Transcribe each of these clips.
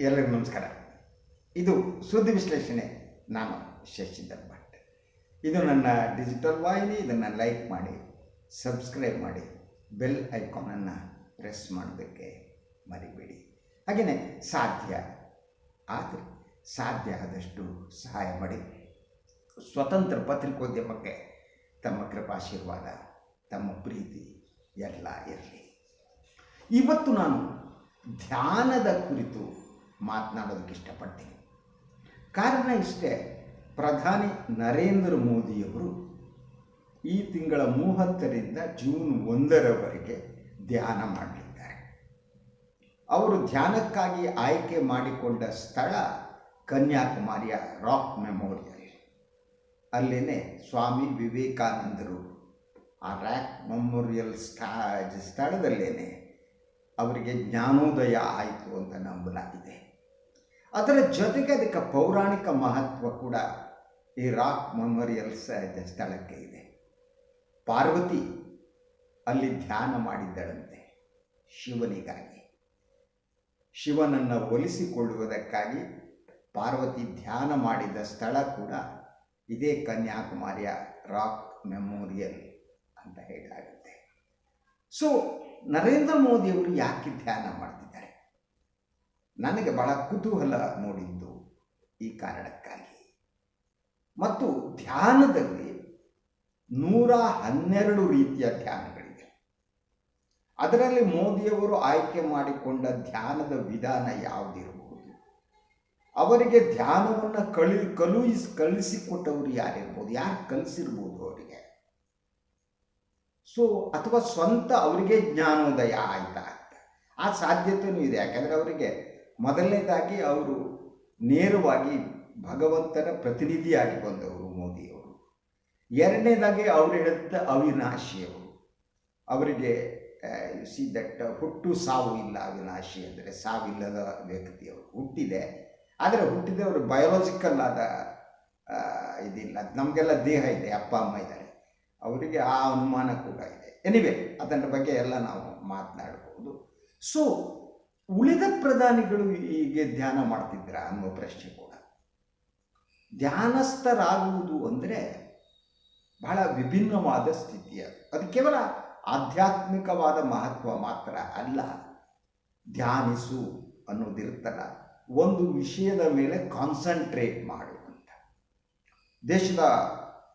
ಎಲ್ಲರಿಗೂ ನಮಸ್ಕಾರ. ಇದು ಸುದ್ದಿ ವಿಶ್ಲೇಷಣೆ. ನಾನು ಶಶಿಧರ್ ಭಟ್. ಇದು ನನ್ನ ಡಿಜಿಟಲ್ ವಾಹಿನಿ. ಇದನ್ನು ಲೈಕ್ ಮಾಡಿ ಸಬ್ಸ್ಕ್ರೈಬ್ ಮಾಡಿ ಬೆಲ್ ಐಕಾನನ್ನು ಪ್ರೆಸ್ ಮಾಡೋದಕ್ಕೆ ಮರಿಬೇಡಿ. ಹಾಗೆಯೇ ಸಾಧ್ಯ ಆದರೆ, ಸಾಧ್ಯ ಆದಷ್ಟು ಸಹಾಯ ಮಾಡಿ. ಸ್ವತಂತ್ರ ಪತ್ರಿಕೋದ್ಯಮಕ್ಕೆ ತಮ್ಮ ಕೃಪಾಶೀರ್ವಾದ, ತಮ್ಮ ಪ್ರೀತಿ ಎಲ್ಲ ಇರಲಿ. ಇವತ್ತು ನಾನು ಧ್ಯಾನದ ಕುರಿತು ಮಾತನಾಡೋದಕ್ಕೆ ಇಷ್ಟಪಡ್ತೀನಿ. ಕಾರಣ ಇಷ್ಟೇ, ಪ್ರಧಾನಿ ನರೇಂದ್ರ ಮೋದಿಯವರು ಈ ತಿಂಗಳ ಮೂವತ್ತರಿಂದ ಜೂನ್ ಒಂದರವರೆಗೆ ಧ್ಯಾನ ಮಾಡಲಿದ್ದಾರೆ. ಅವರು ಧ್ಯಾನಕ್ಕಾಗಿ ಆಯ್ಕೆ ಮಾಡಿಕೊಂಡ ಸ್ಥಳ ಕನ್ಯಾಕುಮಾರಿಯ ರಾಕ್ ಮೆಮೋರಿಯಲ್. ಅಲ್ಲೇ ಸ್ವಾಮಿ ವಿವೇಕಾನಂದರು ಆ ರ್ಯಾಕ್ ಮೆಮೋರಿಯಲ್ ಸ್ಥಳದಲ್ಲೇ ಅವರಿಗೆ ಜ್ಞಾನೋದಯ ಆಯಿತು ಅಂತ ನಂಬಲಾಗಿದೆ. ಅದರ ಜೊತೆಗೆ ಅದಕ್ಕೆ ಪೌರಾಣಿಕ ಮಹತ್ವ ಕೂಡ ಈ ರಾಕ್ ಮೆಮೋರಿಯಲ್ಸ್ ಸ್ಥಳಕ್ಕೆ ಇದೆ. ಪಾರ್ವತಿ ಅಲ್ಲಿ ಧ್ಯಾನ ಮಾಡಿದ್ದಳಂತೆ ಶಿವನಿಗಾಗಿ. ಶಿವನನ್ನು ಒಲಿಸಿಕೊಳ್ಳುವುದಕ್ಕಾಗಿ ಪಾರ್ವತಿ ಧ್ಯಾನ ಮಾಡಿದ ಸ್ಥಳ ಕೂಡ ಇದೇ ಕನ್ಯಾಕುಮಾರಿಯ ರಾಕ್ ಮೆಮೋರಿಯಲ್ ಅಂತ ಹೇಳಲಾಗುತ್ತೆ ಸೊ ನರೇಂದ್ರ ಮೋದಿಯವರು ಯಾಕೆ ಧ್ಯಾನ ಮಾಡ್ತಿದ್ದಾರೆ? ನನಗೆ ಬಹಳ ಕುತೂಹಲ ಮೂಡಿದ್ದು ಈ ಕಾರಣಕ್ಕಾಗಿ. ಮತ್ತು ಧ್ಯಾನದಲ್ಲಿ ನೂರ ಹನ್ನೆರಡು ರೀತಿಯ ಧ್ಯಾನಗಳಿವೆ. ಅದರಲ್ಲಿ ಮೋದಿಯವರು ಆಯ್ಕೆ ಮಾಡಿಕೊಂಡ ಧ್ಯಾನದ ವಿಧಾನ ಯಾವುದಿರಬಹುದು? ಅವರಿಗೆ ಧ್ಯಾನವನ್ನು ಕಳಿ ಕಳುಹಿಸಿ ಕಳಿಸಿಕೊಟ್ಟವರು ಯಾರಿರ್ಬೋದು? ಯಾರು ಕಲಿಸಿರ್ಬೋದು ಅವರಿಗೆ? ಸೊ, ಅಥವಾ ಸ್ವಂತ ಅವರಿಗೆ ಜ್ಞಾನೋದಯ ಆಯ್ತಾ ಆ ಸಾಧ್ಯತೆಯೂ ಇದೆ. ಯಾಕಂದರೆ ಅವರಿಗೆ ಮೊದಲನೇದಾಗಿ ಅವರು ನೇರವಾಗಿ ಭಗವಂತನ ಪ್ರತಿನಿಧಿಯಾಗಿ ಬಂದವರು ಮೋದಿಯವರು. ಎರಡನೇದಾಗಿ ಅವರು ಹೇಳಿದ ಅವಿನಾಶಿಯವರು ಅವರಿಗೆ ಸಿ ದಟ್ ಹುಟ್ಟು ಸಾವು ಇಲ್ಲ ಅವಿನಾಶಿ ಅಂದರೆ ಸಾವಿಲ್ಲದ ವ್ಯಕ್ತಿಯವರು ಹುಟ್ಟಿದೆ. ಆದರೆ ಹುಟ್ಟಿದವರು ಬಯೋಲಾಜಿಕಲ್ ಆದ ಇದಿಲ್ಲ. ನಮಗೆಲ್ಲ ದೇಹ ಇದೆ, ಅಪ್ಪ, ಅಮ್ಮ ಇದ್ದಾರೆ. ಅವರಿಗೆ ಆ ಅನುಮಾನ ಕೂಡ ಇದೆ. ಎನಿವೆ ಅದರ ಬಗ್ಗೆ ಎಲ್ಲ ನಾವು ಮಾತನಾಡಬಹುದು ಸೊ ಉಳಿದ ಪ್ರಧಾನಿಗಳು ಹೀಗೆ ಧ್ಯಾನ ಮಾಡ್ತಿದ್ರ ಅನ್ನೋ ಪ್ರಶ್ನೆ ಕೂಡ. ಧ್ಯಾನಸ್ಥರಾಗುವುದು ಅಂದರೆ ಬಹಳ ವಿಭಿನ್ನವಾದ ಸ್ಥಿತಿ ಅದು. ಅದು ಕೇವಲ ಆಧ್ಯಾತ್ಮಿಕವಾದ ಮಹತ್ವ ಮಾತ್ರ ಅಲ್ಲ. ಧ್ಯಾನಿಸು ಅನ್ನೋದಿರುತ್ತಲ್ಲ. ಒಂದು ವಿಷಯದ ಮೇಲೆ ಕಾನ್ಸಂಟ್ರೇಟ್ ಮಾಡುವಂಥ ದೇಶದ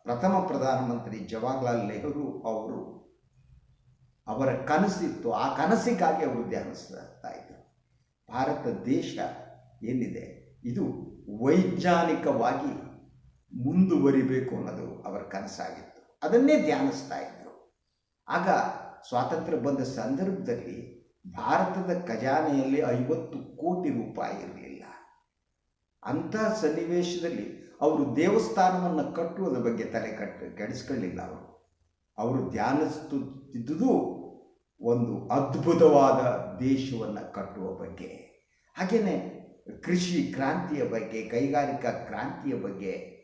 ಪ್ರಥಮ ಪ್ರಧಾನಮಂತ್ರಿ ಜವಾಹರ್ಲಾಲ್ ನೆಹರು ಅವರು ಅವರ ಕನಸಿತ್ತು. ಆ ಕನಸಿಗಾಗಿ ಅವರು ಧ್ಯಾನಿಸ್ತಾ ಇದ್ದರು. ಭಾರತ ದೇಶ ಏನಿದೆ, ಇದು ವೈಜ್ಞಾನಿಕವಾಗಿ ಮುಂದುವರಿಬೇಕು ಅನ್ನೋದು ಅವರ ಕನಸಾಗಿತ್ತು. ಅದನ್ನೇ ಧ್ಯಾನಿಸ್ತಾ ಇದ್ದರು ಆಗ ಸ್ವಾತಂತ್ರ್ಯ ಬಂದ ಸಂದರ್ಭದಲ್ಲಿ ಭಾರತದ ಖಜಾನೆಯಲ್ಲಿ ಐವತ್ತು ಕೋಟಿ ರೂಪಾಯಿ ಇರಲಿಲ್ಲ. ಅಂಥ ಸನ್ನಿವೇಶದಲ್ಲಿ ಅವರು ದೇವಸ್ಥಾನವನ್ನು ಕಟ್ಟುವುದರ ಬಗ್ಗೆ ತಲೆ ಕಟ್ಟು ಕೆಡಿಸ್ಕೊಳ್ಳಿಲ್ಲ ಅವರು. ಅವರು ಧ್ಯಾನಿಸುತ್ತಿದ್ದುದು ಒಂದು ಅದ್ಭುತವಾದ ದೇಶವನ್ನು ಕಟ್ಟುವ ಬಗ್ಗೆ. ಹಾಗೆಯೇ ಕೃಷಿ ಕ್ರಾಂತಿಯ ಬಗ್ಗೆ, ಕೈಗಾರಿಕಾ ಕ್ರಾಂತಿಯ ಬಗ್ಗೆ,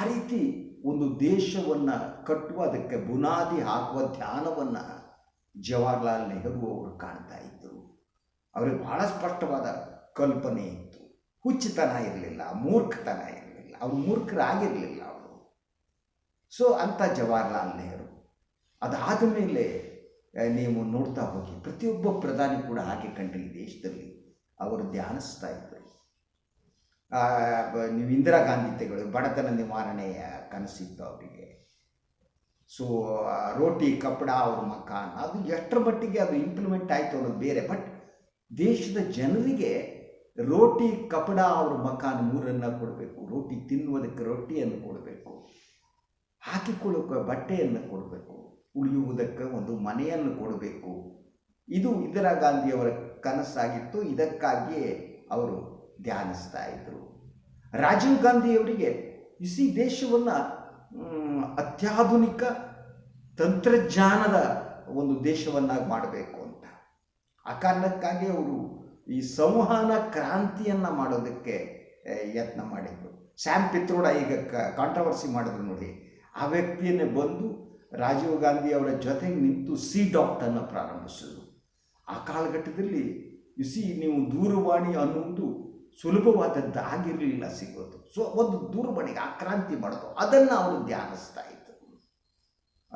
ಆ ರೀತಿ ಒಂದು ದೇಶವನ್ನು ಕಟ್ಟುವ, ಅದಕ್ಕೆ ಬುನಾದಿ ಹಾಕುವ ಧ್ಯಾನವನ್ನು ಜವಾಹರ್ಲಾಲ್ ನೆಹರು ಅವರು ಕಾಣ್ತಾ ಇದ್ದರು ಅವರಿಗೆ ಬಹಳ ಸ್ಪಷ್ಟವಾದ ಕಲ್ಪನೆ ಇತ್ತು. ಹುಚ್ಚುತನ ಇರಲಿಲ್ಲ, ಮೂರ್ಖತನ ಇರಲಿಲ್ಲ, ಅವರು ಮೂರ್ಖರಾಗಿರಲಿಲ್ಲ ಅವರು. ಸೊ ಅಂಥ ಜವಾಹರ್ಲಾಲ್ ನೆಹರು. ಅದಾದ ಮೇಲೆ ನೀವು ನೋಡ್ತಾ ಹೋಗಿ. ಪ್ರತಿಯೊಬ್ಬ ಪ್ರಧಾನಿ ಕೂಡ ಹಾಗೆ ಕಂಡ್ರಿ ದೇಶದಲ್ಲಿ. ಅವರು ಧ್ಯಾನಿಸ್ತಾ ಇದ್ದರು ನೀವು ಇಂದಿರಾ ಗಾಂಧಿ ತೆಗಳು ಬಡತನ ನಿವಾರಣೆಯ ಕನಸಿತ್ತು ಅವರಿಗೆ. ಸೊ ರೋಟಿ, ಕಪಡ, ಅವ್ರ ಮಕಾನ್, ಅದು ಎಷ್ಟರ ಮಟ್ಟಿಗೆ ಅದು ಇಂಪ್ಲಿಮೆಂಟ್ ಆಯಿತು ಅನ್ನೋದು ಬೇರೆ. ಬಟ್ ದೇಶದ ಜನರಿಗೆ ರೋಟಿ, ಕಪಡ, ಅವ್ರ ಮಕಾನ್ ಮೂರನ್ನು ಕೊಡಬೇಕು. ರೋಟಿ ತಿನ್ನುವುದಕ್ಕೆ ರೊಟ್ಟಿಯನ್ನು ಕೊಡಬೇಕು. ಹಾಕಿಕೊಳ್ಳೋಕೆ ಬಟ್ಟೆಯನ್ನು ಕೊಡಬೇಕು. ಉಳಿಯುವುದಕ್ಕೆ ಒಂದು ಮನೆಯನ್ನು ಕೊಡಬೇಕು. ಇದು ಇಂದಿರಾ ಗಾಂಧಿಯವರ ಕನಸಾಗಿತ್ತು. ಇದಕ್ಕಾಗಿಯೇ ಅವರು ಧ್ಯಾನಿಸ್ತಾ ಇದ್ದರು ರಾಜೀವ್ ಗಾಂಧಿಯವರಿಗೆ ಇಸಿ ದೇಶವನ್ನು ಅತ್ಯಾಧುನಿಕ ತಂತ್ರಜ್ಞಾನದ ಒಂದು ದೇಶವನ್ನಾಗಿ ಮಾಡಬೇಕು ಅಂತ. ಆ ಕಾರಣಕ್ಕಾಗಿ ಅವರು ಈ ಸಂವಹನ ಕ್ರಾಂತಿಯನ್ನು ಮಾಡೋದಕ್ಕೆ ಯತ್ನ ಮಾಡಿದರು. ಸ್ಯಾಮ್ ಪಿತ್ರೋಡ ಈಗ ಕಾಂಟ್ರವರ್ಸಿ ಮಾಡಿದ್ರು ನೋಡಿ. ಆ ವ್ಯಕ್ತಿಯನ್ನೇ ಬಂದು ರಾಜೀವ್ ಗಾಂಧಿ ಅವರ ಜೊತೆಗೆ ನಿಂತು ಸಿ ಡಾಕ್ಟರ್ನ ಪ್ರಾರಂಭಿಸಿದರು. ಆ ಕಾಲಘಟ್ಟದಲ್ಲಿ ಸಿ ನೀವು ದೂರವಾಣಿ ಅನ್ನುವುದು ಸುಲಭವಾದದ್ದು ಆಗಿರಲಿಲ್ಲ ಸಿಗೋದು. ಸೊ ಒಂದು ದೂರವಾಣಿಗೆ ಆಕ್ರಾಂತಿ ಮಾಡೋದು, ಅದನ್ನು ಅವರು ಧ್ಯಾನಿಸ್ತಾ ಇದ್ದರು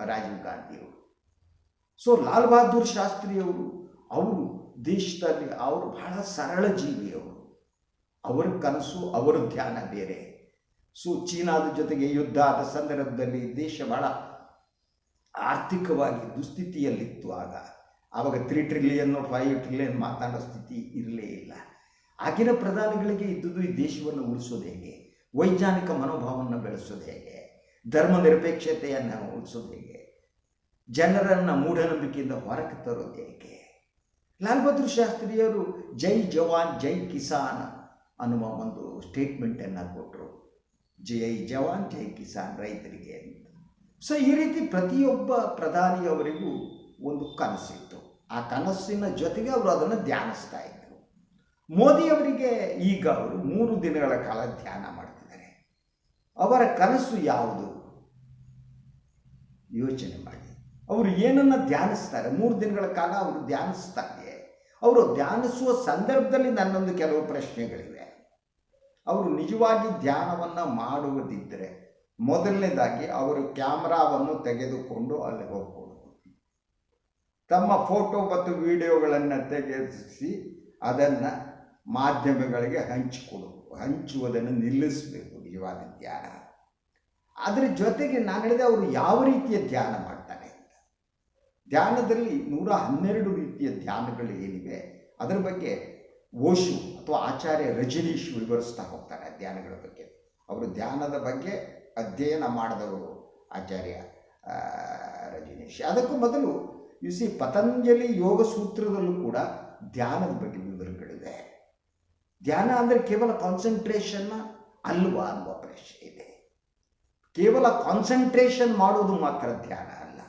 ರಾಜೀವ್ ಗಾಂಧಿಯವರು ಸೊ ಲಾಲ್ ಬಹದ್ದೂರ್ ಶಾಸ್ತ್ರಿಯವರು ಅವರು ದೇಶದಲ್ಲಿ, ಅವರು ಬಹಳ ಸರಳ ಜೀವಿಯವರು ಅವರ. ಕನಸು, ಅವರ ಧ್ಯಾನ ಬೇರೆ. ಸೊ ಚೀನಾದ ಜೊತೆಗೆ ಯುದ್ಧ ಆದ ಸಂದರ್ಭದಲ್ಲಿ ದೇಶ ಬಹಳ ಆರ್ಥಿಕವಾಗಿ ದುಸ್ಥಿತಿಯಲ್ಲಿತ್ತು ಆಗ. ಆವಾಗ ತ್ರೀ ಟ್ರಿಲಿಯನ್ ಫೈವ್ ಟ್ರಿಲಿಯನ್ ಮಾತಾಡೋ ಸ್ಥಿತಿ ಇರಲೇ ಇಲ್ಲ. ಆಗಿನ ಪ್ರಧಾನಿಗಳಿಗೆ ಇದ್ದುದು ಈ ದೇಶವನ್ನು ಉಳಿಸೋದು ಹೇಗೆ? ವೈಜ್ಞಾನಿಕ ಮನೋಭಾವವನ್ನು ಬೆಳೆಸೋದು ಹೇಗೆ? ಧರ್ಮ ನಿರಪೇಕ್ಷತೆಯನ್ನು ಉಳಿಸೋದು ಹೇಗೆ? ಜನರನ್ನು ಮೂಢನಂಬಿಕೆಯಿಂದ ಹೊರಕ್ಕೆ ತರೋದು ಹೇಗೆ? ಲಾಲ್ ಬಹದ್ದೂರ್ ಶಾಸ್ತ್ರಿಯವರು ಜೈ ಜವಾನ್, ಜೈ ಕಿಸಾನ್ ಅನ್ನುವ ಒಂದು ಸ್ಟೇಟ್ಮೆಂಟನ್ನು ಕೊಟ್ಟರು ಜೈ ಜವಾನ್, ಜೈ ಕಿಸಾನ್ ರೈತರಿಗೆ ಅಂತ. ಸೊ ಈ ರೀತಿ ಪ್ರತಿಯೊಬ್ಬ ಪ್ರಧಾನಿಯವರಿಗೂ ಒಂದು ಕನಸಿತ್ತು. ಆ ಕನಸಿನ ಜೊತೆಗೆ ಅವರು ಅದನ್ನು ಧ್ಯಾನಿಸ್ತಾ ಇದ್ದರು. ಮೋದಿಯವರಿಗೆ ಈಗ ಅವರು ಮೂರು ದಿನಗಳ ಕಾಲ ಧ್ಯಾನ ಮಾಡ್ತಿದ್ದಾರೆ. ಅವರ ಕನಸು ಯಾವುದು? ಯೋಚನೆ ಮಾಡಿ. ಅವರು ಏನನ್ನ ಧ್ಯಾನಿಸ್ತಾರೆ? ಮೂರು ದಿನಗಳ ಕಾಲ ಅವರು ಧ್ಯಾನಿಸ್ತಾರೆ ಅವರು ಧ್ಯಾನಿಸುವ ಸಂದರ್ಭದಲ್ಲಿ ನನ್ನೊಂದು ಕೆಲವು ಪ್ರಶ್ನೆಗಳಿವೆ. ಅವರು ನಿಜವಾಗಿ ಧ್ಯಾನವನ್ನು ಮಾಡುವುದಿದ್ದರೆ ಮೊದಲನೇದಾಗಿ ಅವರು ಕ್ಯಾಮ್ರಾವನ್ನು ತೆಗೆದುಕೊಂಡು ಅಲ್ಲಿ ಹೋಗ್ಬೋದು. ತಮ್ಮ ಫೋಟೋ ಮತ್ತು ವಿಡಿಯೋಗಳನ್ನು ತೆಗೆಸಿ ಅದನ್ನು ಮಾಧ್ಯಮಗಳಿಗೆ ಹಂಚಿಕೊಡು, ಹಂಚುವುದನ್ನು ನಿಲ್ಲಿಸಬೇಕು ನಿಜವಾದ ಧ್ಯಾನ. ಅದರ ಜೊತೆಗೆ ನಾನು ಹೇಳಿದೆ ಅವರು ಯಾವ ರೀತಿಯ ಧ್ಯಾನ ಮಾಡ್ತಾರೆ ಧ್ಯಾನದಲ್ಲಿ ನೂರ ಹನ್ನೆರಡು ರೀತಿಯ ಧ್ಯಾನಗಳು ಏನಿವೆ, ಅದರ ಬಗ್ಗೆ ಓಶು ಅಥವಾ ಆಚಾರ್ಯ ರಜನೀಶ್ ವಿವರಿಸ್ತಾ ಹೋಗ್ತಾರೆ ಧ್ಯಾನಗಳ ಬಗ್ಗೆ. ಅವರು ಧ್ಯಾನದ ಬಗ್ಗೆ ಅಧ್ಯಯನ ಮಾಡಿದವರು ಆಚಾರ್ಯ ರಜನೀಶ್. ಅದಕ್ಕೂ ಮೊದಲು ಯು ಸಿ ಪತಂಜಲಿ ಯೋಗ ಸೂತ್ರದಲ್ಲೂ ಕೂಡ ಧ್ಯಾನದ ಬಗ್ಗೆ ವಿವರಗಳಿದೆ ಧ್ಯಾನ ಅಂದರೆ ಕೇವಲ ಕಾನ್ಸಂಟ್ರೇಷನ್ನ ಅಲ್ವಾ ಅನ್ನುವ ಪ್ರಶ್ನೆ ಇದೆ. ಕೇವಲ ಕಾನ್ಸಂಟ್ರೇಷನ್ ಮಾಡೋದು ಮಾತ್ರ ಧ್ಯಾನ ಅಲ್ಲ.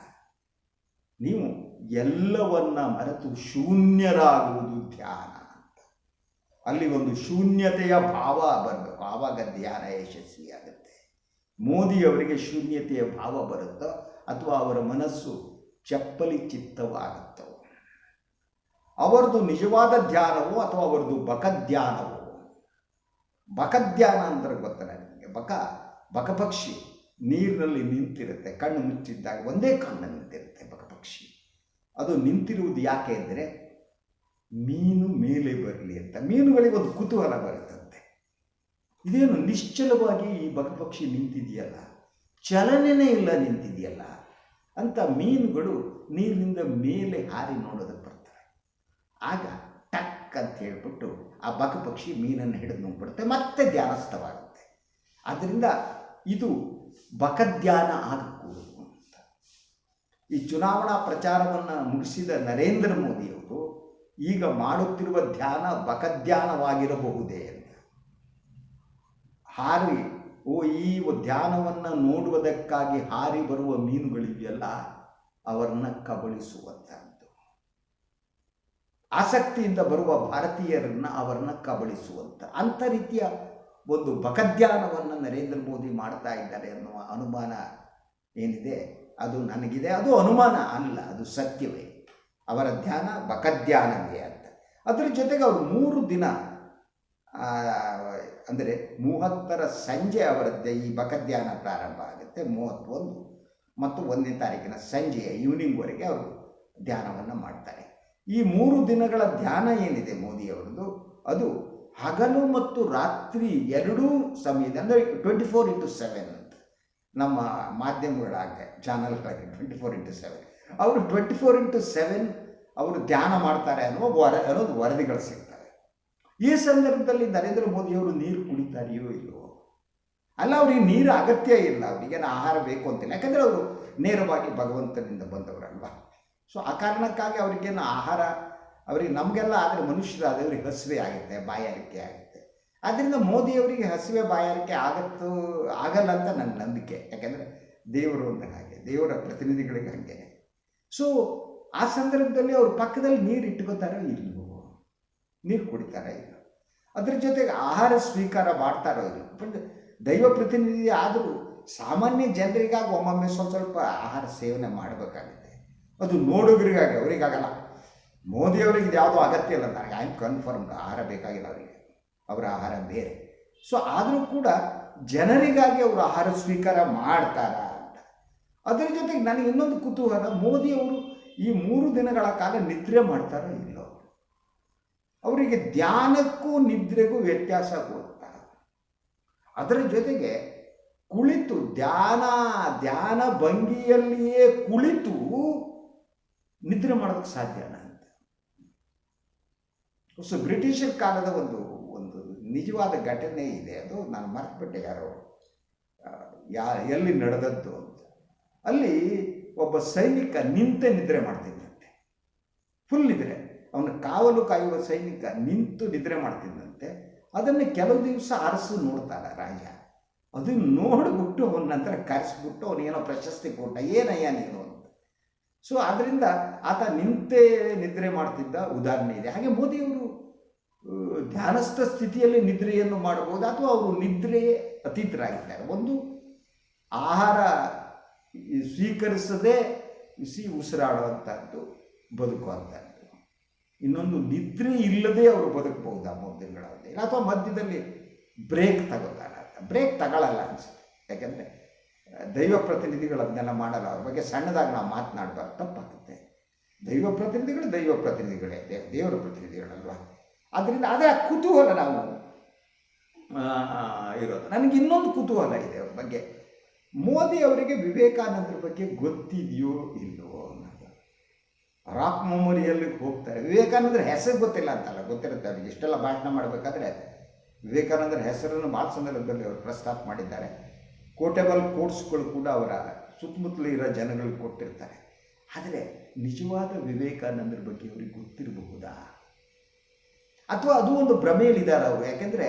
ನೀವು ಎಲ್ಲವನ್ನ ಮರೆತು ಶೂನ್ಯರಾಗುವುದು ಧ್ಯಾನ ಅಂತ. ಅಲ್ಲಿ ಒಂದು ಶೂನ್ಯತೆಯ ಭಾವ ಬರಬೇಕು. ಆವಾಗ ಧ್ಯಾನ ಯಶಸ್ವಿಯಾಗುತ್ತೆ ಮೋದಿಯವರಿಗೆ ಶೂನ್ಯತೆಯ ಭಾವ ಬರುತ್ತೋ ಅಥವಾ ಅವರ ಮನಸ್ಸು ಚಪ್ಪಲಿ ಚಿತ್ತವಾಗುತ್ತೋ? ಅವರದು ನಿಜವಾದ ಧ್ಯಾನವೋ ಅಥವಾ ಅವರದು ಬಕಧ್ಯಾನವೋ? ಬಕಧ್ಯಾನ ಅಂದ್ರೆ ಗೊತ್ತಲ್ಲ ನಿಮಗೆ? ಬಕ, ಬಕಪಕ್ಷಿ ನೀರಿನಲ್ಲಿ ನಿಂತಿರುತ್ತೆ, ಕಣ್ಣು ಮುಚ್ಚಿದ್ದಾಗ ಒಂದೇ ಕಣ್ಣು ನಿಂತಿರುತ್ತೆ ಬಕಪಕ್ಷಿ. ಅದು ನಿಂತಿರುವುದು ಯಾಕೆ ಅಂದರೆ ಮೀನು ಮೇಲೆ ಬರಲಿ ಅಂತ. ಮೀನುಗಳಿಗೆ ಒಂದು ಕುತೂಹಲ ಬರುತ್ತಂತೆ ಇದೇನು ನಿಶ್ಚಲವಾಗಿ ಈ ಬಕಪಕ್ಷಿ ನಿಂತಿದೆಯಲ್ಲ? ಚಲನೆನೇ ಇಲ್ಲ ನಿಂತಿದೆಯಲ್ಲ? ಅಂತ ಮೀನುಗಳು ನೀರಿನಿಂದ ಮೇಲೆ ಹಾರಿ ನೋಡೋದಕ್ಕೆ ಬರ್ತವೆ ಆಗ ಟಕ್ ಅಂತ ಹೇಳ್ಬಿಟ್ಟು ಆ ಬಕಪಕ್ಷಿ ಮೀನನ್ನು ಹಿಡಿದು ನೋಡ್ಬಿಡುತ್ತೆ ಮತ್ತೆ ಧ್ಯಾನಸ್ಥವಾಗುತ್ತೆ. ಆದ್ದರಿಂದ ಇದು ಬಕಧ್ಯಾನ ಆಗಕೂಡದು ಅಂತ. ಈ ಚುನಾವಣಾ ಪ್ರಚಾರವನ್ನು ಮುಗಿಸಿದ ನರೇಂದ್ರ ಮೋದಿಯವರು ಈಗ ಮಾಡುತ್ತಿರುವ ಧ್ಯಾನ ಬಕಧ್ಯಾನವಾಗಿರಬಹುದೇ ಹಾರಿ, ಓ ಈ ಧ್ಯಾನವನ್ನು ನೋಡುವುದಕ್ಕಾಗಿ ಹಾರಿ ಬರುವ ಮೀನುಗಳಿವೆಯಲ್ಲ, ಅವರನ್ನ ಕಬಳಿಸುವಂಥದ್ದು ಆಸಕ್ತಿಯಿಂದ ಬರುವ ಭಾರತೀಯರನ್ನ ಅವರನ್ನ ಕಬಳಿಸುವಂಥ ಅಂಥ ರೀತಿಯ ಒಂದು ಬಕಧ್ಯಾನವನ್ನು ನರೇಂದ್ರ ಮೋದಿ ಮಾಡ್ತಾ ಇದ್ದಾರೆ ಅನ್ನುವ ಅನುಮಾನ ಏನಿದೆ? ಅದು ನನಗಿದೆ, ಅದು ಅನುಮಾನ ಅಲ್ಲ, ಅದು ಸತ್ಯವೇ. ಅವರ ಧ್ಯಾನ ಬಕಧ್ಯಾನವೇ ಅಂತ. ಅದರ ಜೊತೆಗೆ ಅವರು ಮೂರು ದಿನ ಅಂದರೆ ಮೂವತ್ತರ ಸಂಜೆ ಅವರದ್ದೇ ಈ ಬಕಧ್ಯಾನ ಪ್ರಾರಂಭ ಆಗುತ್ತೆ, ಮೂವತ್ತೊಂದು. ಮತ್ತು ಒಂದನೇ ತಾರೀಕಿನ ಸಂಜೆಯ ಈವ್ನಿಂಗ್ವರೆಗೆ ಅವರು ಧ್ಯಾನವನ್ನು ಮಾಡ್ತಾರೆ. ಈ ಮೂರು ದಿನಗಳ ಧ್ಯಾನ ಏನಿದೆ ಮೋದಿಯವರದ್ದು ಅದು ಹಗಲು ಮತ್ತು ರಾತ್ರಿ ಎರಡೂ ಸಮಯದ, ಅಂದರೆ ಟ್ವೆಂಟಿ ಫೋರ್ ಇಂಟು ಸೆವೆನ್ ಅಂತ. ನಮ್ಮ ಮಾಧ್ಯಮಗಳಾಗೆ ಚಾನಲ್ಗಳಾಗಿ ಟ್ವೆಂಟಿ ಫೋರ್ ಇಂಟು ಸೆವೆನ್ ಅವರು ಟ್ವೆಂಟಿ ಫೋರ್ ಇಂಟು ಸೆವೆನ್ ಅವರು ಧ್ಯಾನ ಮಾಡ್ತಾರೆ ಅನ್ನುವ ವರ, ಅನ್ನೋದು ವರದಿಗಳು ಸಿಗ್ತವೆ. ಈ ಸಂದರ್ಭದಲ್ಲಿ ನರೇಂದ್ರ ಮೋದಿಯವರು ನೀರು ಕುಡಿತಾರೆಯೋ ಇಲ್ಲವೋ? ಅಲ್ಲ, ಅವ್ರಿಗೆ ನೀರು ಅಗತ್ಯ ಇಲ್ಲ. ಅವರಿಗೆ ಆಹಾರ ಬೇಕು ಅಂತಿಲ್ಲ. ಯಾಕಂದರೆ ಅವರು ನೇರವಾಗಿ ಭಗವಂತನಿಂದ ಬಂದವರಲ್ವಾ? ಸೊ ಆ ಕಾರಣಕ್ಕಾಗಿ ಅವರಿಗೇನು ಆಹಾರ, ಅವರಿಗೆ ನಮಗೆಲ್ಲ ಆದರೆ ಮನುಷ್ಯರಾದ ಅವರಿಗೆ ಹಸಿವೆ ಆಗುತ್ತೆ, ಬಾಯಾರಿಕೆ ಆಗುತ್ತೆ. ಆದ್ದರಿಂದ ಮೋದಿಯವರಿಗೆ ಹಸಿವೆ, ಬಾಯಾರಿಕೆ ಆಗತ್ತೋ, ಆಗಲ್ಲ ಅಂತ ನನ್ನ ನಂಬಿಕೆ. ಯಾಕೆಂದರೆ ದೇವರು ಅಂದರೆ ಹಾಗೆ, ದೇವರ ಪ್ರತಿನಿಧಿಗಳಿಗೆ ಹಾಗೆ ಸೊ ಆ ಸಂದರ್ಭದಲ್ಲಿ ಅವ್ರ ಪಕ್ಕದಲ್ಲಿ ನೀರು ಇಟ್ಕೋತಾರೋ ಇಲ್ವೋ? ನೀರು ಕುಡಿತಾರೆ ಇಲ್ಲ ಅದ್ರ ಜೊತೆಗೆ ಆಹಾರ ಸ್ವೀಕಾರ ಮಾಡ್ತಾ ಇರೋದು. ಬಟ್ ದೈವ ಪ್ರತಿನಿಧಿ ಆದರೂ ಸಾಮಾನ್ಯ ಜನರಿಗಾಗಿ ಒಮ್ಮೊಮ್ಮೆ ಸ್ವಲ್ಪ ಸ್ವಲ್ಪ ಆಹಾರ ಸೇವನೆ ಮಾಡಬೇಕಾಗುತ್ತೆ. ಅದು ನೋಡುಗರಿಗಾಗಿ ಅವರಿಗಾಗಲ್ಲ. ಮೋದಿಯವರಿಗೆ ಇದು ಯಾವುದೋ ಅಗತ್ಯ ಇಲ್ಲ ನನಗೆ ಐ ಆಮ್ ಕನ್ಫರ್ಮ್ಡ್ ಆಹಾರ ಬೇಕಾಗಿಲ್ಲ ಅವರಿಗೆ. ಅವರ ಆಹಾರ ಬೇರೆ. ಸೊ ಆದರೂ ಕೂಡ ಜನರಿಗಾಗಿ ಅವರು ಆಹಾರ ಸ್ವೀಕಾರ ಮಾಡ್ತಾರ ಅಂತ. ಅದರ ಜೊತೆಗೆ ನನಗೆ ಇನ್ನೊಂದು ಕುತೂಹಲ. ಮೋದಿಯವರು ಈ ಮೂರು ದಿನಗಳ ಕಾಲ ನಿದ್ರೆ ಮಾಡ್ತಾರೋ ಇಲ್ಲೋ? ಅವರಿಗೆ ಧ್ಯಾನಕ್ಕೂ ನಿದ್ರೆಗೂ ವ್ಯತ್ಯಾಸ ಗೊತ್ತಾ? ಅದರ ಜೊತೆಗೆ ಕುಳಿತು ಧ್ಯಾನ ಧ್ಯಾನ ಭಂಗಿಯಲ್ಲಿಯೇ ಕುಳಿತು ನಿದ್ರೆ ಮಾಡೋದಕ್ಕೆ ಸಾಧ್ಯನಾ ಅಂತ. ಸೊ, ಬ್ರಿಟಿಷರ್ ಕಾಲದ ಒಂದು ಒಂದು ನಿಜವಾದ ಘಟನೆ ಇದೆ. ಅದು ನಾನು ಮರ್ತುಬಿಟ್ಟೆ ಯಾರೋ ಯಾ, ಎಲ್ಲಿ ನಡೆದದ್ದು ಅಂತ. ಅಲ್ಲಿ ಒಬ್ಬ ಸೈನಿಕ ನಿಂತೆ ನಿದ್ರೆ ಮಾಡ್ತಿದ್ದಂತೆ. ಫುಲ್ ನಿದ್ರೆ. ಅವನ ಕಾವಲು ಕಾಯುವ ಸೈನಿಕ ನಿಂತು ನಿದ್ರೆ ಮಾಡ್ತಿದ್ದಂತೆ, ಅದನ್ನು ಕೆಲವು ದಿವಸ ಅರಸು ನೋಡ್ತಾನೆ ರಾಜ ಅದು ನೋಡಿಬಿಟ್ಟು ಅವನ ನಂತರ ಕರೆಸ್ಬಿಟ್ಟು ಅವನಿಗೇನೋ ಪ್ರಶಸ್ತಿ ಕೊಟ್ಟ, ಏನಯ್ಯ ನೀನು? ಅಂತ. ಸೊ ಆದ್ದರಿಂದ ಆತ ನಿಂತೇ ನಿದ್ರೆ ಮಾಡ್ತಿದ್ದ ಉದಾಹರಣೆ ಇದೆ. ಹಾಗೆ ಮೋದಿಯವರು ಧ್ಯಾನಸ್ಥ ಸ್ಥಿತಿಯಲ್ಲಿ ನಿದ್ರೆಯನ್ನು ಮಾಡಬಹುದು ಅಥವಾ ಅವರು ನಿದ್ರೆ ಅತೀತರಾಗಿದ್ದಾರೆ. ಒಂದು ಆಹಾರ ಸ್ವೀಕರಿಸದೆ, ಬಿಸಿ ಉಸಿರಾಡುವಂಥದ್ದು ಬದುಕುವಂಥದ್ದು ಇನ್ನೊಂದು ನಿದ್ರೆ ಇಲ್ಲದೆ ಅವರು ಬದುಕಬಹುದಾ ಮೂರು ದಿನಗಳಲ್ಲಿ ಅಥವಾ ಮಧ್ಯದಲ್ಲಿ ಬ್ರೇಕ್ ತಗೋತಾರ ಅಂತ. ಬ್ರೇಕ್ ತಗೊಳ್ಳಲ್ಲ ಅನ್ಸುತ್ತೆ. ಯಾಕೆಂದರೆ ದೈವ ಪ್ರತಿನಿಧಿಗಳು ಅದನ್ನೆಲ್ಲ ಮಾಡಲ್ಲ. ಅವ್ರ ಬಗ್ಗೆ ಸಣ್ಣದಾಗಿ ನಾವು ಮಾತನಾಡಬಾರ್ದು ತಪ್ಪಾಗುತ್ತೆ. ದೈವ ಪ್ರತಿನಿಧಿಗಳು ದೈವ ಪ್ರತಿನಿಧಿಗಳೇ. ದೇವ ದೇವರ ಪ್ರತಿನಿಧಿಗಳಲ್ವಾ? ಆದ್ದರಿಂದ ಅದೇ ಕುತೂಹಲ ನಾವು ಇರೋದು. ನನಗೆ ಇನ್ನೊಂದು ಕುತೂಹಲ ಇದೆ ಅವ್ರ ಬಗ್ಗೆ. ಮೋದಿ ಅವರಿಗೆ ವಿವೇಕಾನಂದರ ಬಗ್ಗೆ ಗೊತ್ತಿದೆಯೋ ಇಲ್ಲವೋ ರಾಕ್ ಮೆಮೊರಿಯಲ್ಲಿ ಹೋಗ್ತಾರೆ ವಿವೇಕಾನಂದರ ಹೆಸರು ಗೊತ್ತಿಲ್ಲ ಅಂತಲ್ಲ, ಗೊತ್ತಿರುತ್ತೆ ಅವ್ರಿಗೆ ಇಷ್ಟೆಲ್ಲ ಭಾಷಣ ಮಾಡಬೇಕಾದ್ರೆ ವಿವೇಕಾನಂದರ ಹೆಸರನ್ನು ಭಾಳ ಸಂದರ್ಭದಲ್ಲಿ ಅವರು ಪ್ರಸ್ತಾಪ ಮಾಡಿದ್ದಾರೆ. ಕೋಟೆಬಲ್ ಕೋರ್ಸ್ಗಳು ಕೂಡ ಅವರ ಸುತ್ತಮುತ್ತಲೂ ಇರೋ ಜನಗಳಿಗೆ ಕೊಟ್ಟಿರ್ತಾರೆ. ಆದರೆ ನಿಜವಾದ ವಿವೇಕಾನಂದರ ಬಗ್ಗೆ ಅವ್ರಿಗೆ ಗೊತ್ತಿರಬಹುದಾ? ಅಥವಾ ಅದು ಒಂದು ಭ್ರಮೆಯಲ್ಲಿದ್ದಾರೆ ಅವರು? ಯಾಕೆಂದರೆ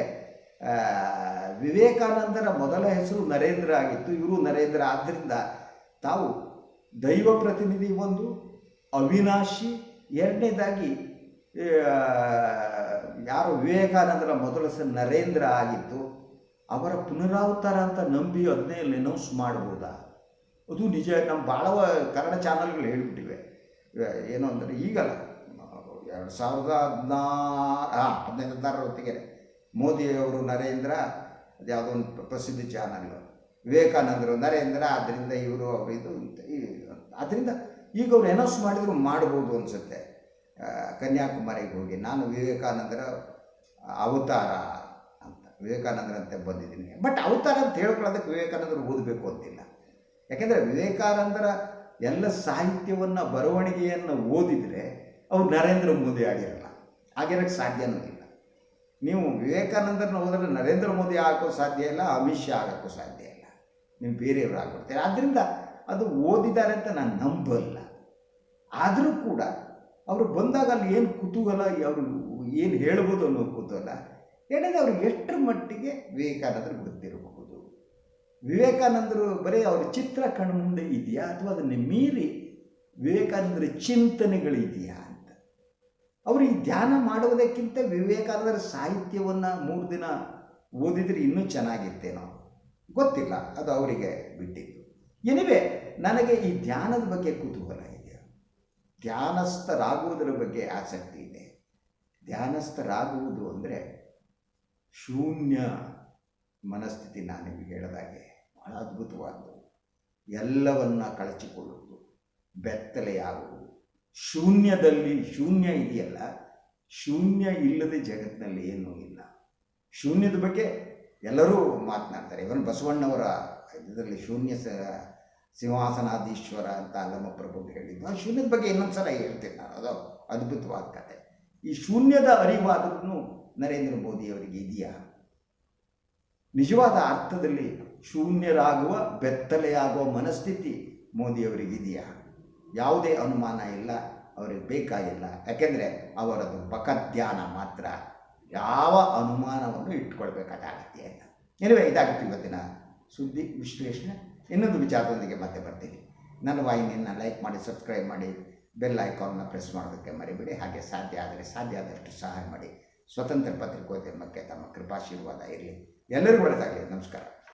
ವಿವೇಕಾನಂದರ ಮೊದಲ ಹೆಸರು ನರೇಂದ್ರ ಆಗಿತ್ತು. ಇವರು ನರೇಂದ್ರ ಆದ್ದರಿಂದ ತಾವು ದೈವ ಪ್ರತಿನಿಧಿ ಒಂದು ಅವಿನಾಶಿ ಎರಡನೇದಾಗಿ ಯಾರು ವಿವೇಕಾನಂದರ ಮೊದಲ ನರೇಂದ್ರ ಆಗಿತ್ತು ಅವರ ಪುನರಾವತಾರ ಅಂತ ನಂಬಿ ಅದನ್ನೇ ಅನೌನ್ಸ್ ಮಾಡ್ಬೋದಾ ಅದು ನಿಜ ನಮ್ಮ ಭಾಳ ಕನ್ನಡ ಚಾನಲ್ಗಳು ಹೇಳಿಬಿಟ್ಟಿವೆ. ಏನು ಅಂದರೆ ಈಗಲ್ಲ, ಎರಡು ಸಾವಿರದ ಹದಿನಾರು ಹಾಂ ಹದಿನೈದು ಹದಿನಾರರ ಹೊತ್ತಿಗೆ ಮೋದಿಯವರು ನರೇಂದ್ರ, ಅದು ಯಾವುದೋ ಒಂದು ಪ್ರ- ಪ್ರಸಿದ್ಧ ಚಾನಲ್ಲು ವಿವೇಕಾನಂದರು ನರೇಂದ್ರ, ಆದ್ದರಿಂದ ಇವರು ಇದು ಆದ್ದರಿಂದ ಈಗ ಅವ್ರು ಅನೌನ್ಸ್ ಮಾಡಿದ್ರು ಮಾಡ್ಬೋದು ಅನಿಸುತ್ತೆ. ಕನ್ಯಾಕುಮಾರಿಗೆ ಹೋಗಿ. ನಾನು ವಿವೇಕಾನಂದರ ಅವತಾರ ಅಂತ. ವಿವೇಕಾನಂದರಂತೆ ಬಂದಿದ್ದೀನಿ. ಬಟ್ ಅವತಾರ ಅಂತ ಹೇಳ್ಕೊಳ್ಳೋದಕ್ಕೆ ವಿವೇಕಾನಂದರು ಓದಬೇಕು ಅಂತಿಲ್ಲ. ಯಾಕೆಂದರೆ ವಿವೇಕಾನಂದರ ಎಲ್ಲ ಸಾಹಿತ್ಯವನ್ನು, ಬರವಣಿಗೆಯನ್ನು ಓದಿದರೆ ಅವ್ರು ನರೇಂದ್ರ ಮೋದಿ ಆಗಿರಲ್ಲ. ಆಗಿರೋಕ್ಕೆ ಸಾಧ್ಯನೂ ಇಲ್ಲ. ನೀವು ವಿವೇಕಾನಂದರನ್ನ ಹೋದರೆ ನರೇಂದ್ರ ಮೋದಿ ಆಗೋಕ್ಕೂ ಸಾಧ್ಯ ಇಲ್ಲ, ಅಮಿತ್ ಶಾ ಆಗೋಕ್ಕೂ ಸಾಧ್ಯ ಇಲ್ಲ. ನೀವು ಬೇರೆಯವರು ಆಗ್ಬಿಡ್ತೀರಿ. ಆದ್ದರಿಂದ ಅದು ಓದಿದ್ದಾರೆ ಅಂತ ನಾನು ನಂಬಲ್ಲ. ಆದರೂ ಕೂಡ ಅವರು ಬಂದಾಗ ಅಲ್ಲಿ ಏನು ಕುತೂಹಲ, ಅವರು ಏನು ಹೇಳ್ಬೋದು ಅನ್ನೋ ಕುತೂಹಲ. ಎರಡನೇ ಅವರು ಎಷ್ಟರ ಮಟ್ಟಿಗೆ ವಿವೇಕಾನಂದರು ಗೊತ್ತಿರಬಹುದು ವಿವೇಕಾನಂದರು ಬರೀ ಅವರ ಚಿತ್ರ ಕಣ್ಮುಂದೆ ಇದೆಯಾ? ಅಥವಾ ಅದನ್ನು ಮೀರಿ ವಿವೇಕಾನಂದರ ಚಿಂತನೆಗಳಿದೆಯಾ ಅಂತ? ಅವರು ಈ ಧ್ಯಾನ ಮಾಡುವುದಕ್ಕಿಂತ ವಿವೇಕಾನಂದರ ಸಾಹಿತ್ಯವನ್ನು ಮೂರು ದಿನ ಓದಿದರೆ ಇನ್ನೂ ಚೆನ್ನಾಗಿತ್ತೇನೋ ಗೊತ್ತಿಲ್ಲ. ಅದು ಅವರಿಗೆ ಬಿಟ್ಟಿದ್ದು. ಎನಿವೆ ನನಗೆ ಈ ಧ್ಯಾನದ ಬಗ್ಗೆ ಕುತೂಹಲ ಇದೆ. ಧ್ಯಾನಸ್ಥರಾಗುವುದರ ಬಗ್ಗೆ ಆಸಕ್ತಿ ಇದೆ. ಧ್ಯಾನಸ್ಥರಾಗುವುದು ಅಂದರೆ ಶೂನ್ಯ ಮನಸ್ಥಿತಿ ನಾನು ನಿಮಗೆ ಹೇಳಿದಾಗೆ. ಬಹಳ ಅದ್ಭುತವಾದ್ದು. ಎಲ್ಲವನ್ನ ಕಳಚಿಕೊಳ್ಳುವುದು, ಬೆತ್ತಲೆಯಾಗುವುದು. ಶೂನ್ಯದಲ್ಲಿ ಶೂನ್ಯ ಇದೆಯಲ್ಲ, ಶೂನ್ಯ ಇಲ್ಲದೆ ಜಗತ್ತಿನಲ್ಲಿ ಏನೂ ಇಲ್ಲ. ಶೂನ್ಯದ ಬಗ್ಗೆ ಎಲ್ಲರೂ ಮಾತನಾಡ್ತಾರೆ. ಇವನ್ ಬಸವಣ್ಣವರ ಇದರಲ್ಲಿ ಶೂನ್ಯ ಸ ಸಿಂಹಾಸನಾಧೀಶ್ವರ ಅಂತ ಅಲ್ಲಮ್ಮ ಪ್ರಭು ಹೇಳಿದ್ದು. ಆ ಶೂನ್ಯದ ಬಗ್ಗೆ ಇನ್ನೊಂದು ಸಲ ಹೇಳ್ತೇನೆ ಅದು ಅದ್ಭುತವಾದ ಕತೆ. ಈ ಶೂನ್ಯದ ಅರಿವಾದ್ರೂ ನರೇಂದ್ರ ಮೋದಿಯವರಿಗೆ ಇದೆಯಾ? ನಿಜವಾದ ಅರ್ಥದಲ್ಲಿ ಶೂನ್ಯರಾಗುವ, ಬೆತ್ತಲೆಯಾಗುವ ಮನಸ್ಥಿತಿ ಮೋದಿಯವರಿಗೆ ಇದೆಯಾ? ಯಾವುದೇ ಅನುಮಾನ ಇಲ್ಲ, ಅವರಿಗೆ ಬೇಕಾಗಿಲ್ಲ. ಯಾಕೆಂದರೆ ಅವರದು ಬಕಧ್ಯಾನ ಮಾತ್ರ. ಯಾವ ಅನುಮಾನವನ್ನು ಇಟ್ಕೊಳ್ಬೇಕಾಗತ್ತೆ ಇಲ್ಲ. ಎನಿವೆ ಇದಾಗುತ್ತೆ ಇವತ್ತಿನ ಸುದ್ದಿ ವಿಶ್ಲೇಷಣೆ. ಇನ್ನೊಂದು ವಿಚಾರದೊಂದಿಗೆ ಮತ್ತೆ ಬರ್ತೀನಿ. ನನ್ನ ವಾಹಿನಿಯನ್ನು ಲೈಕ್ ಮಾಡಿ ಸಬ್ಸ್ಕ್ರೈಬ್ ಮಾಡಿ ಬೆಲ್ ಐಕಾನ್ನ ಪ್ರೆಸ್ ಮಾಡೋದಕ್ಕೆ ಮರಿಬೇಡಿ. ಹಾಗೆ ಸಾಧ್ಯ ಆದರೆ ಸಾಧ್ಯ ಆದಷ್ಟು ಸಹಾಯ ಮಾಡಿ. ಸ್ವತಂತ್ರ ಪತ್ರಿಕೋದ್ಯಮಕ್ಕೆ ತಮ್ಮ ಕೃಪಾಶೀರ್ವಾದ ಇರಲಿ. ಎಲ್ಲರಿಗೂ ಒಳ್ಳೆಯದಾಗಲಿ ನಮಸ್ಕಾರ.